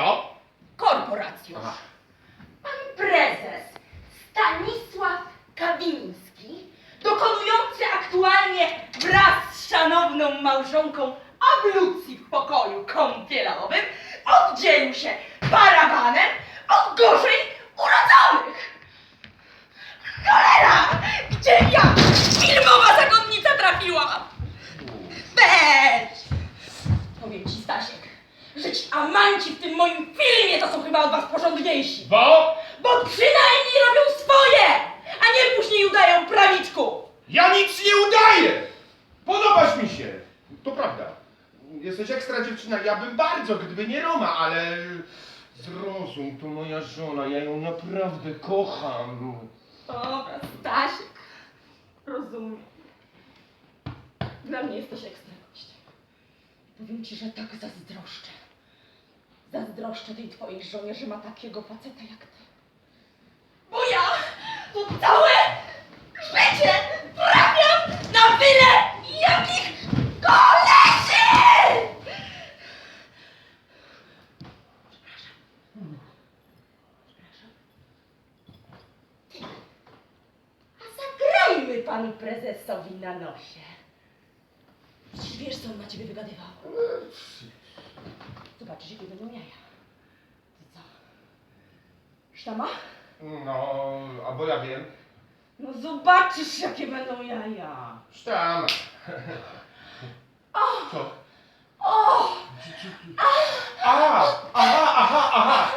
wielki kopulacjusz, To? korporacjusz, Aha. pan prezes Stanisław Kawiński, dokonujący aktualnie wraz z szanowną małżonką ablucji w pokoju ci amanci w tym moim filmie to są chyba od was porządniejsi. Bo? Bo przynajmniej robią swoje, a nie później udają prawiczku. Ja nic nie udaję! Podobasz mi się! To prawda. Jesteś ekstra dziewczyna. Ja bym bardzo, gdyby nie Roma, ale... Zrozum, to moja żona. Ja ją naprawdę kocham. Dobra, Stasiek, rozumiem. Dla mnie jesteś ekstra gościem. Powiem ci, że tak zazdroszczę. Zazdroszczę tej twojej żonie, że ma takiego faceta jak ty. Bo ja to całe życie trafiam na byle jakich koleży! A zagrajmy panu prezesowi na nosie. Przecież wiesz, co on na ciebie wygadywał. Zobaczysz, jakie będą jaja. Ty co? Sztama? No, albo ja wiem. No zobaczysz, jakie będą jaja. Sztama. Co? O! A! Aha, aha, aha! Aha!